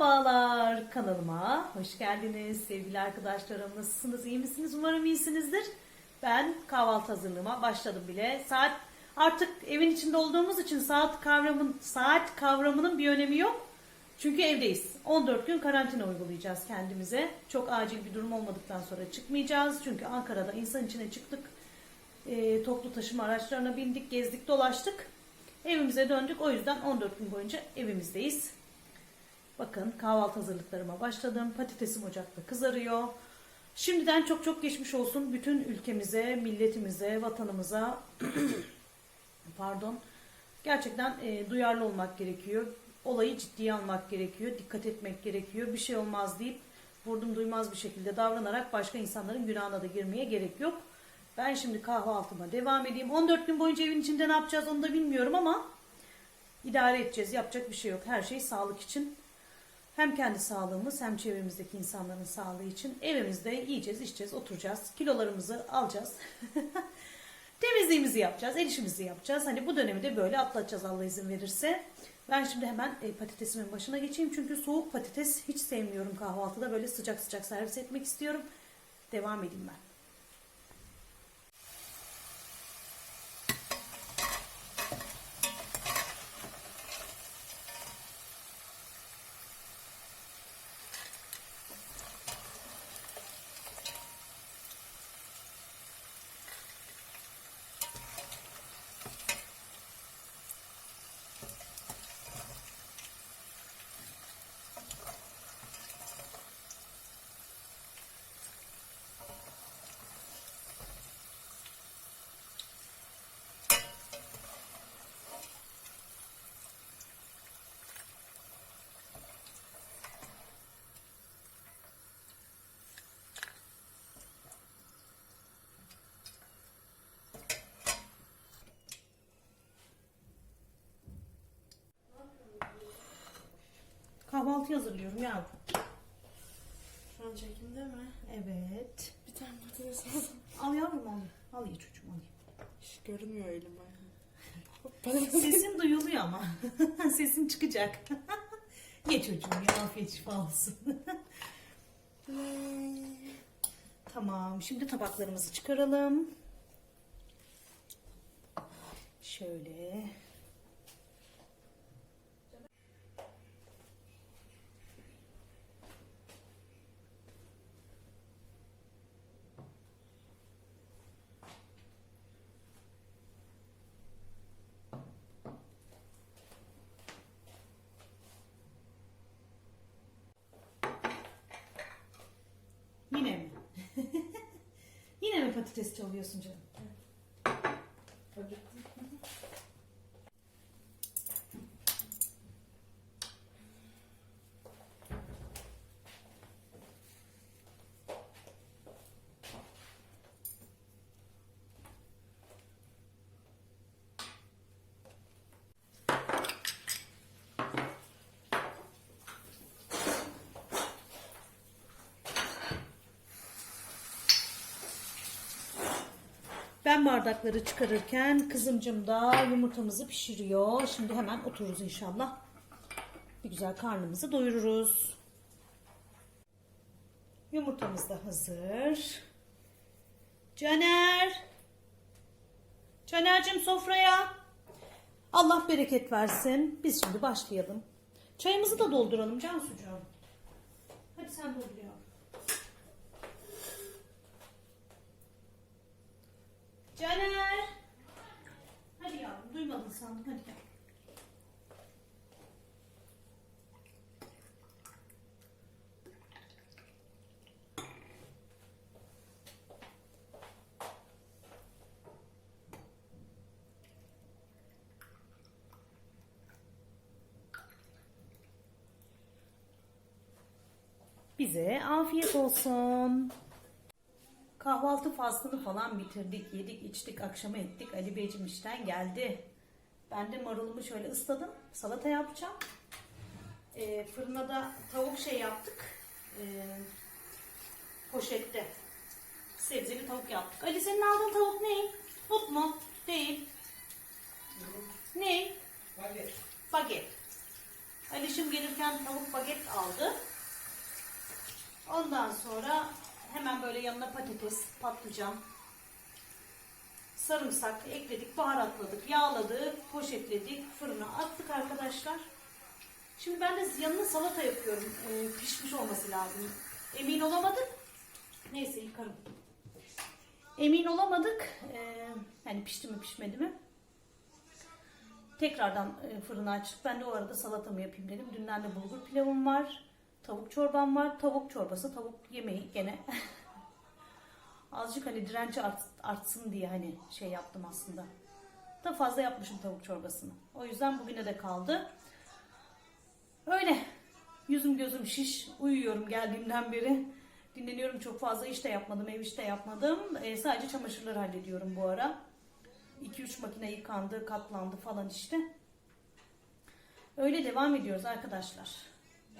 Merhabalar kanalıma. Hoş geldiniz sevgili arkadaşlarım. Nasılsınız? İyi misiniz? Umarım iyisinizdir. Ben kahvaltı hazırlığıma başladım bile. Saat artık evin içinde olduğumuz için saat kavramın saat kavramının bir önemi yok. Çünkü evdeyiz. 14 gün karantina uygulayacağız kendimize. Çok acil bir durum olmadıktan sonra çıkmayacağız. Çünkü Ankara'da insan içine çıktık. E, toplu taşıma araçlarına bindik gezdik dolaştık. Evimize döndük. O yüzden 14 gün boyunca evimizdeyiz Bakın kahvaltı hazırlıklarıma başladım. Patatesim ocakta kızarıyor. Şimdiden çok çok geçmiş olsun bütün ülkemize, milletimize, vatanımıza. Pardon. Gerçekten e, duyarlı olmak gerekiyor. Olayı ciddiye almak gerekiyor. Dikkat etmek gerekiyor. Bir şey olmaz deyip vurdum duymaz bir şekilde davranarak başka insanların günahına da girmeye gerek yok. Ben şimdi kahvaltıma devam edeyim. 14 gün boyunca evin içinde ne yapacağız onu da bilmiyorum ama idare edeceğiz. Yapacak bir şey yok. Her şey sağlık için. Hem kendi sağlığımız hem çevremizdeki insanların sağlığı için evimizde yiyeceğiz, içeceğiz, oturacağız. Kilolarımızı alacağız. Temizliğimizi yapacağız, el işimizi yapacağız. Hani bu dönemi de böyle atlatacağız Allah izin verirse. Ben şimdi hemen e, patatesimin başına geçeyim. Çünkü soğuk patates hiç sevmiyorum kahvaltıda. Böyle sıcak sıcak servis etmek istiyorum. Devam edeyim ben. Kahvaltı hazırlıyorum yavrum. Şu an çekimde mi? Evet. Bir tane patates aldım. Al yavrum al. Al ye çocuğum al. ye. Hiç görünmüyor elim. Patates Sesin duyuluyor ama. Sesin çıkacak. Ye çocuğum ya afiyet şifa olsun. tamam şimdi tabaklarımızı çıkaralım. Şöyle. Yine mi? Yine mi patates çalıyorsun canım? Ben bardakları çıkarırken kızımcım da yumurtamızı pişiriyor. Şimdi hemen otururuz inşallah. Bir güzel karnımızı doyururuz. Yumurtamız da hazır. Caner. Caner'cim sofraya. Allah bereket versin. Biz şimdi başlayalım. Çayımızı da dolduralım Cansucuğum. Hadi sen doldur. Caner. Hadi yavrum duymadın sandım hadi gel. Bize afiyet olsun. Kahvaltı faslını falan bitirdik, yedik, içtik, akşama ettik. Ali Beyciğim işten geldi. Ben de marulumu şöyle ısladım. Salata yapacağım. Ee, fırına da tavuk şey yaptık. Ee, poşette. Sebzeli tavuk yaptık. Ali senin aldığın tavuk ne? But mu? Değil. Ne? Baget. Baget. Alişim gelirken tavuk baget aldı. Ondan sonra hemen böyle yanına patates, patlıcan, sarımsak ekledik, baharatladık, yağladık, poşetledik, fırına attık arkadaşlar. Şimdi ben de yanına salata yapıyorum. Ee, pişmiş olması lazım. Emin olamadık. Neyse yıkarım. Emin olamadık. Ee, yani pişti mi pişmedi mi? Tekrardan e, fırını açtık. Ben de o arada salatamı yapayım dedim. Dünden de bulgur pilavım var. Tavuk çorbam var. Tavuk çorbası, tavuk yemeği gene. Azıcık hani direnci art- artsın diye hani şey yaptım aslında. Da fazla yapmışım tavuk çorbasını. O yüzden bugüne de kaldı. Öyle. Yüzüm gözüm şiş. Uyuyorum geldiğimden beri. Dinleniyorum çok fazla iş de yapmadım, ev iş de yapmadım. Ee, sadece çamaşırları hallediyorum bu ara. 2-3 makine yıkandı, katlandı falan işte. Öyle devam ediyoruz arkadaşlar.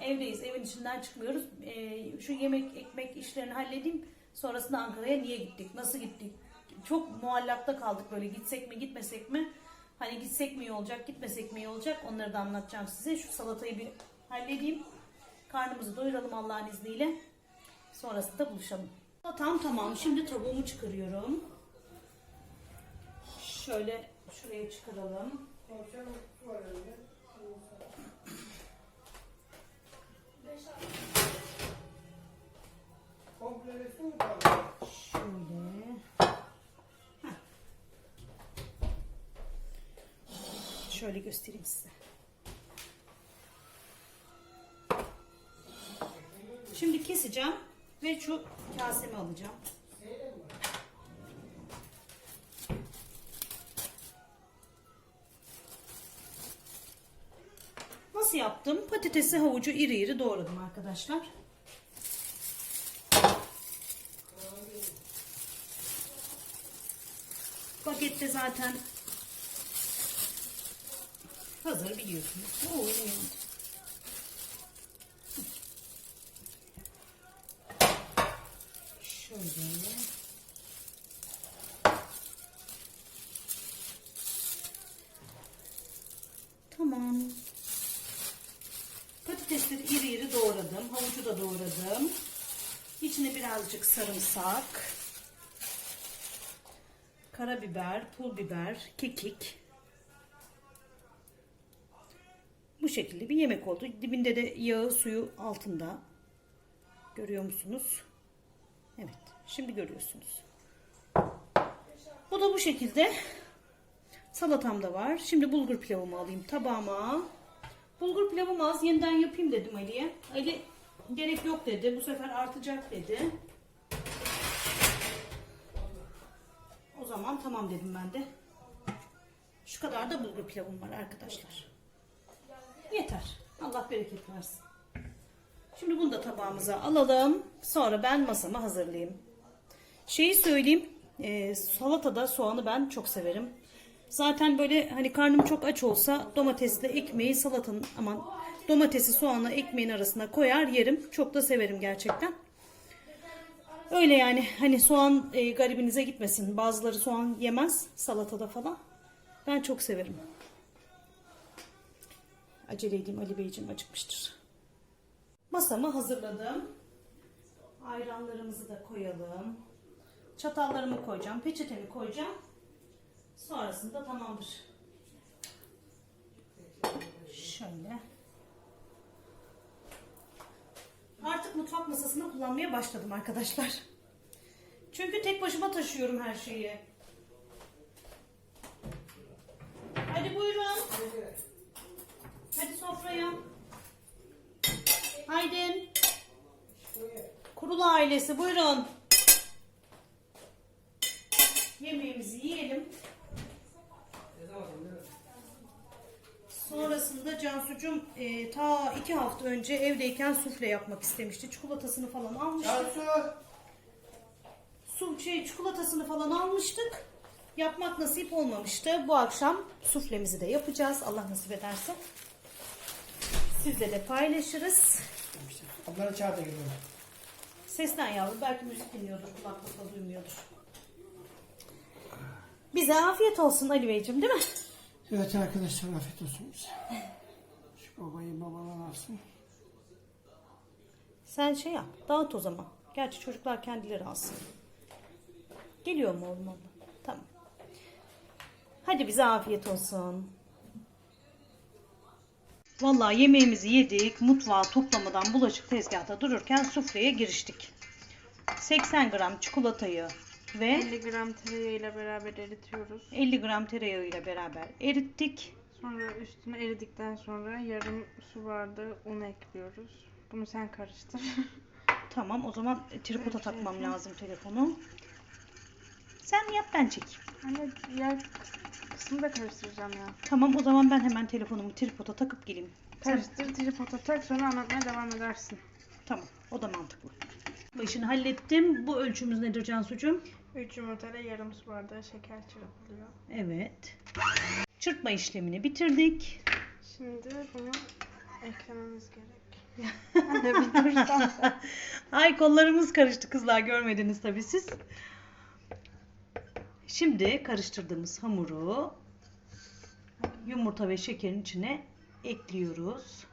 Evdeyiz, evin içinden çıkmıyoruz. Ee, şu yemek, ekmek işlerini halledeyim. Sonrasında Ankara'ya niye gittik, nasıl gittik? Çok muallakta kaldık böyle gitsek mi gitmesek mi? Hani gitsek mi iyi olacak, gitmesek mi iyi olacak? Onları da anlatacağım size. Şu salatayı bir halledeyim. Karnımızı doyuralım Allah'ın izniyle. Sonrasında buluşalım. Tam tamam. Şimdi tavuğumu çıkarıyorum. Şöyle şuraya çıkaralım. Şöyle. Şöyle göstereyim size. Şimdi keseceğim ve şu kasemi alacağım. Nasıl yaptım? Patatesi havucu iri iri doğradım arkadaşlar. Zaten hazır biliyorsunuz. Oo. Şöyle. Tamam. Patatesleri iri iri doğradım. Havucu da doğradım. İçine birazcık sarımsak, karabiber, pul biber, kekik. Bu şekilde bir yemek oldu. Dibinde de yağı suyu altında. Görüyor musunuz? Evet. Şimdi görüyorsunuz. Bu da bu şekilde. Salatam da var. Şimdi bulgur pilavımı alayım tabağıma. Bulgur pilavımı az yeniden yapayım dedim Ali'ye. Ali gerek yok dedi. Bu sefer artacak dedi. Zaman tamam dedim ben de. Şu kadar da bulgur pilavım var arkadaşlar. Yeter. Allah bereket versin. Şimdi bunu da tabağımıza alalım. Sonra ben masamı hazırlayayım. Şeyi söyleyeyim. E, salatada soğanı ben çok severim. Zaten böyle hani karnım çok aç olsa domatesle ekmeği salatanın aman domatesi soğanla ekmeğin arasına koyar yerim. Çok da severim gerçekten. Öyle yani hani soğan e, garibinize gitmesin. Bazıları soğan yemez salatada falan. Ben çok severim. Acele edeyim Ali Beyciğim acıkmıştır. Masamı hazırladım. Ayranlarımızı da koyalım. Çatallarımı koyacağım. Peçetemi koyacağım. Sonrasında tamamdır. Şöyle. Artık mutfak masasını kullanmaya başladım arkadaşlar. Çünkü tek başıma taşıyorum her şeyi. Hadi buyurun. Hadi sofraya. Haydi. Kurulu ailesi buyurun. Yemeğimizi yiyelim. Sonrasında Cansu'cum e, ta iki hafta önce evdeyken sufle yapmak istemişti. Çikolatasını falan almıştık. Cansu. Su, şey, çikolatasını falan almıştık. Yapmak nasip olmamıştı. Bu akşam suflemizi de yapacağız. Allah nasip ederse. Sizle de paylaşırız. Ablanı çağır da geliyorum. Sesten yavrum belki müzik dinliyordur, kulaklıkla duymuyordur. Bize afiyet olsun Ali Beyciğim değil mi? Evet arkadaşlar afiyet olsun bize. Şu babayı babadan alsın. Sen şey yap. Dağıt o zaman. Gerçi çocuklar kendileri alsın. Geliyor mu oğlum abla? Tamam. Hadi bize afiyet olsun. Vallahi yemeğimizi yedik. Mutfağı toplamadan bulaşık tezgahta dururken sufleye giriştik. 80 gram çikolatayı ve 50 gram tereyağıyla beraber eritiyoruz. 50 gram tereyağı ile beraber erittik. Sonra üstüne eridikten sonra yarım su bardağı un ekliyoruz. Bunu sen karıştır. Tamam o zaman tripoda takmam lazım telefonu. Sen yap ben çekeyim. Anne diğer kısmını da karıştıracağım ya. Tamam o zaman ben hemen telefonumu tripoda takıp geleyim. Sen- Karıştır, tripoda tak sonra anlatmaya devam edersin. Tamam o da mantıklı. İşini hallettim. Bu ölçümüz nedir Cansucuğum? 3 yumurtayla yarım su bardağı şeker çırpılıyor. Evet. Çırpma işlemini bitirdik. Şimdi bunu eklememiz gerek. Bir dursan sen. Ay kollarımız karıştı kızlar görmediniz tabii siz. Şimdi karıştırdığımız hamuru yumurta ve şekerin içine ekliyoruz.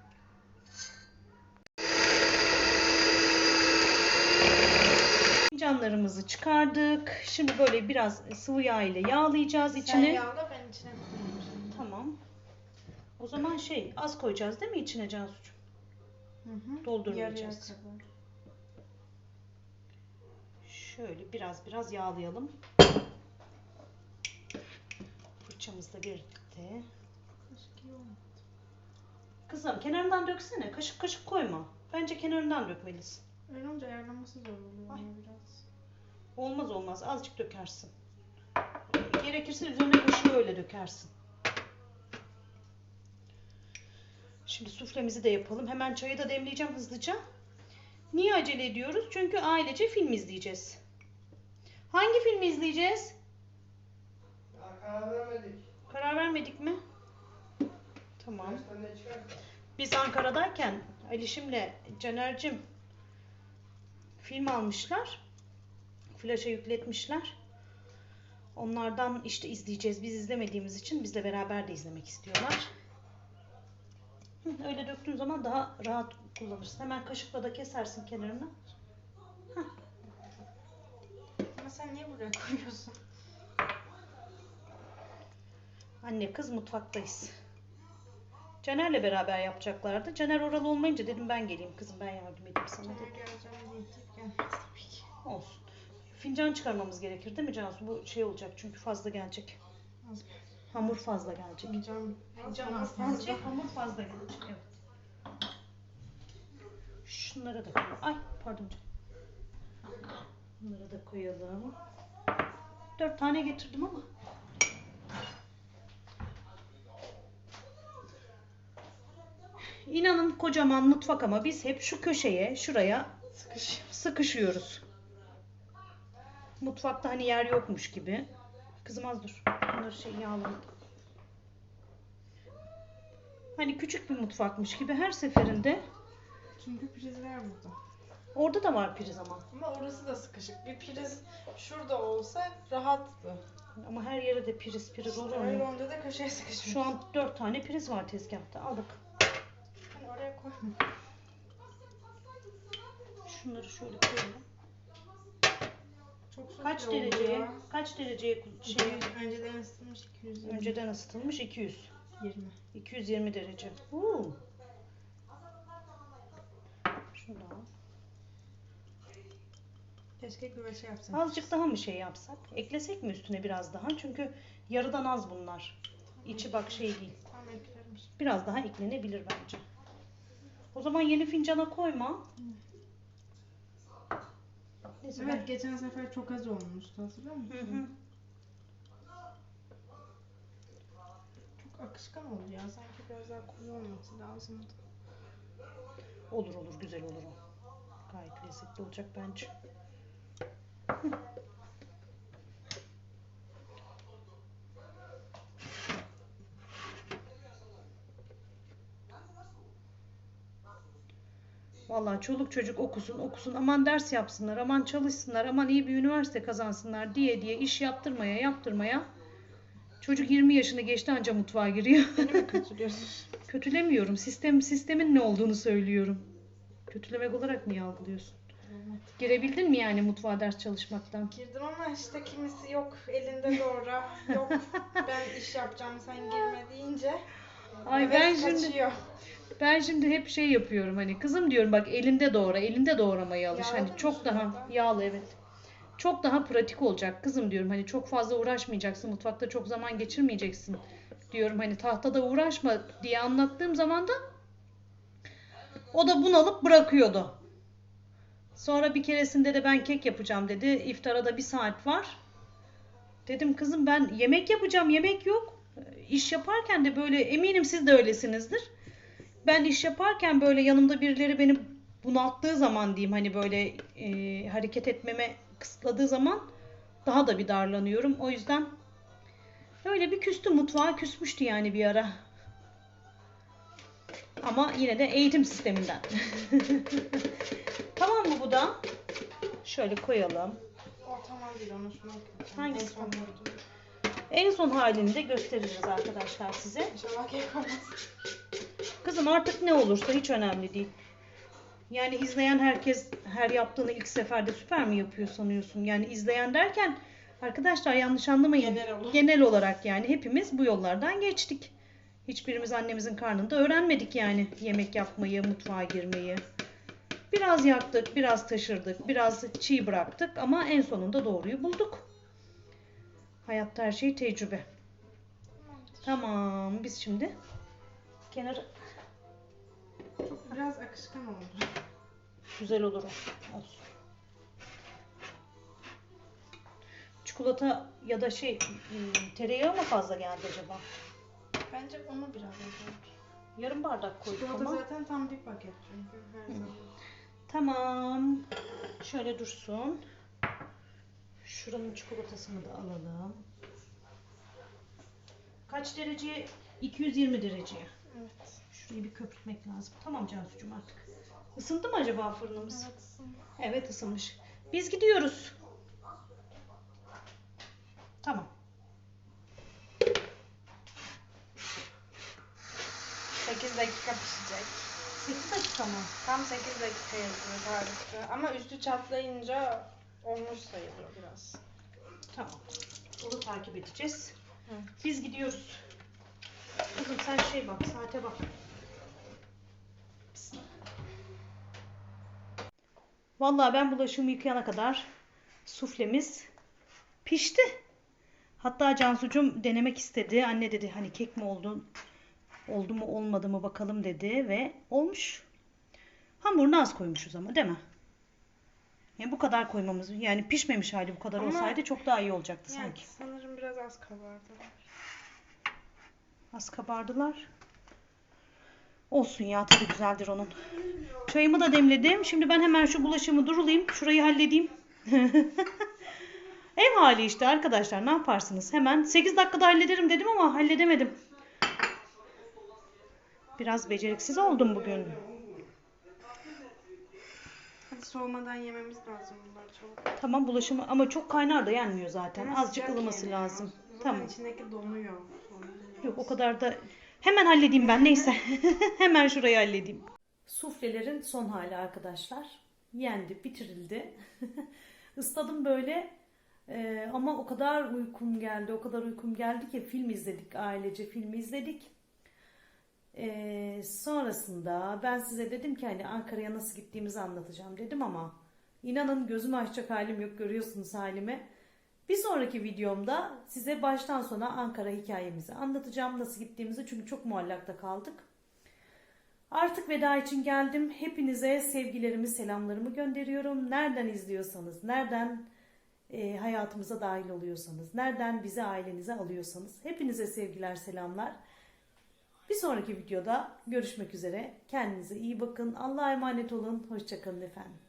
Fincanlarımızı çıkardık. Şimdi böyle biraz sıvı yağ ile yağlayacağız Sen içine. yağla ben içine koyayım. Tamam. O zaman şey az koyacağız değil mi içine Cansucuğum? Hı hı. Doldurmayacağız. Şöyle biraz biraz yağlayalım. Fırçamızla birlikte. Kızım kenarından döksene. Kaşık kaşık koyma. Bence kenarından dökmelisin. Öyle olunca ayarlaması zor oluyor Ay. biraz. Olmaz olmaz azıcık dökersin. Gerekirse üzerine kaşığı öyle dökersin. Şimdi suflemizi de yapalım. Hemen çayı da demleyeceğim hızlıca. Niye acele ediyoruz? Çünkü ailece film izleyeceğiz. Hangi filmi izleyeceğiz? Daha karar vermedik. Karar vermedik mi? Tamam. Biz Ankara'dayken Alişim'le Caner'cim film almışlar. Flaşa yükletmişler. Onlardan işte izleyeceğiz. Biz izlemediğimiz için bizle beraber de izlemek istiyorlar. Öyle döktüğün zaman daha rahat kullanırsın. Hemen kaşıkla da kesersin kenarını. Ama sen niye buraya koyuyorsun? Anne kız mutfaktayız. Caner'le beraber yapacaklardı. Caner oralı olmayınca dedim ben geleyim kızım ben yardım edeyim sana dedim. geleceğim gelmez tabii ki. Olsun. Fincan çıkarmamız gerekir değil mi Cansu? Bu şey olacak çünkü fazla gelecek. Az Hamur fazla gelecek. Fincan, Fincan az gelecek, hamur fazla gelecek. Evet. Şunlara da koyalım. Ay pardon canım. Bunları da koyalım. Dört tane getirdim ama. İnanın kocaman mutfak ama biz hep şu köşeye, şuraya Sıkış. sıkışıyoruz. Mutfakta hani yer yokmuş gibi. Kızım az dur. Bunları şey yağlamadım. Hani küçük bir mutfakmış gibi her seferinde Çünkü prizler burada. orada da var priz ama. Ama orası da sıkışık. Bir priz şurada olsa rahattı. Ama her yere de priz priz olur Öyle mu? olunca da köşeye sıkışmış. Şu an dört tane priz var tezgahta. Al bak. Hani oraya koyma. Şunları şöyle koyalım. Çok Kaç dereceye? Kaç dereceye şey? Önceden ısıtılmış 220. Önceden ısıtılmış 200. 20. 220 derece. Uuu. Şunu da al. Keşke güveçe yapsın. Azıcık daha mı şey yapsak? Eklesek mi üstüne biraz daha? Çünkü yarıdan az bunlar. İçi bak şey değil. Biraz daha eklenebilir bence. O zaman yeni fincana koyma. Neyse ben- Evet geçen sefer çok az olmuştu hatırlıyor musun? Hı hı. Çok akışkan oldu ya. Sanki biraz daha koyu olması lazımdı. Olur olur güzel olur o. Gayet lezzetli olacak bence. Vallahi çoluk çocuk okusun okusun aman ders yapsınlar aman çalışsınlar aman iyi bir üniversite kazansınlar diye diye iş yaptırmaya yaptırmaya Çocuk 20 yaşını geçti anca mutfağa giriyor. Beni mi kötülüyorsun? Kötülemiyorum. Sistem sistemin ne olduğunu söylüyorum. Kötülemek olarak niye algılıyorsun? Girebildin mi yani mutfağa ders çalışmaktan? Girdim ama işte kimisi yok elinde doğra, yok ben iş yapacağım sen girme deyince. Ay evet, ben şimdi kaçıyor. Ben şimdi hep şey yapıyorum hani kızım diyorum bak elinde doğra, elinde doğramaya alış. Yağlı hani çok daha şurada? yağlı evet. Çok daha pratik olacak kızım diyorum. Hani çok fazla uğraşmayacaksın. Mutfakta çok zaman geçirmeyeceksin diyorum. Hani tahtada uğraşma diye anlattığım zaman da o da bunalıp bırakıyordu. Sonra bir keresinde de ben kek yapacağım dedi. İftara da bir saat var. Dedim kızım ben yemek yapacağım. Yemek yok. İş yaparken de böyle eminim siz de öylesinizdir. Ben iş yaparken böyle yanımda birileri beni bunalttığı zaman diyeyim hani böyle e, hareket etmeme kısıtladığı zaman daha da bir darlanıyorum. O yüzden öyle bir küstü mutfağa küsmüştü yani bir ara. Ama yine de eğitim sisteminden. tamam mı bu da? Şöyle koyalım. O tamam değil onu şuna. Hangisi En son. En son halini de göstereceğiz arkadaşlar size. İnşallah kek olmaz. Kızım artık ne olursa hiç önemli değil. Yani izleyen herkes her yaptığını ilk seferde süper mi yapıyor sanıyorsun? Yani izleyen derken arkadaşlar yanlış anlamayın. Genel olarak. Genel olarak yani hepimiz bu yollardan geçtik. Hiçbirimiz annemizin karnında öğrenmedik yani yemek yapmayı, mutfağa girmeyi. Biraz yaktık, biraz taşırdık, biraz çiğ bıraktık ama en sonunda doğruyu bulduk. Hayatta her şey tecrübe. Tamam, biz şimdi kenara Çok biraz akışkan oldu. Güzel olur o. Olsun. Çikolata ya da şey hmm, tereyağı mı fazla geldi acaba? Bence onu biraz azalt. Yarım bardak koyduk Çikolata ama. zaten tam bir paket çünkü her zaman. Tamam. Şöyle dursun. Şuranın çikolatasını da alalım. Kaç derece? 220 dereceye. Evet. Şurayı bir köpürtmek lazım. Tamam Cansucuğum artık. Isındı mı acaba fırınımız? Evet. Evet ısınmış. Biz gidiyoruz. Tamam. Sekiz dakika pişecek. 8 dakika mı? Tam 8 dakika yazıyor tarifte. Ama üstü çatlayınca olmuş sayılıyor biraz. Tamam. Onu takip edeceğiz. Hı. Biz gidiyoruz. Kızım sen şey bak, saate bak. Vallahi ben bulaşığımı yıkayana kadar suflemiz pişti. Hatta Cansucuğum denemek istedi. Anne dedi hani kek mi oldu? Oldu mu olmadı mı bakalım dedi ve olmuş. Hamurunu az koymuşuz ama değil mi? Yani bu kadar koymamız yani pişmemiş hali bu kadar Ama- olsaydı çok daha iyi olacaktı Yani sanki. sanırım biraz az kabardı. Az kabardılar. Olsun ya tadı güzeldir onun. Çayımı da demledim. Şimdi ben hemen şu bulaşığımı durulayım. Şurayı halledeyim. Ev hali işte arkadaşlar ne yaparsınız? Hemen 8 dakikada hallederim dedim ama halledemedim. Biraz beceriksiz oldum bugün. Hadi soğumadan yememiz lazım bunları çabuk. Tamam bulaşımı ama çok kaynar da yenmiyor zaten. Ama Azıcık sıcak ılıması yeniyor. lazım. Tamam. içindeki donuyor. Yok o kadar da hemen halledeyim ben neyse. hemen şurayı halledeyim. Suflelerin son hali arkadaşlar. Yendi, bitirildi. Isladım böyle Ee, ama o kadar uykum geldi, o kadar uykum geldi ki film izledik ailece, film izledik. Ee, sonrasında ben size dedim ki hani Ankara'ya nasıl gittiğimizi anlatacağım dedim ama inanın gözümü açacak halim yok görüyorsunuz halimi. Bir sonraki videomda size baştan sona Ankara hikayemizi anlatacağım. Nasıl gittiğimizi çünkü çok muallakta kaldık. Artık veda için geldim. Hepinize sevgilerimi, selamlarımı gönderiyorum. Nereden izliyorsanız, nereden e, hayatımıza dahil oluyorsanız, nereden bizi ailenize alıyorsanız hepinize sevgiler, selamlar. Bir sonraki videoda görüşmek üzere. Kendinize iyi bakın. Allah'a emanet olun. Hoşçakalın efendim.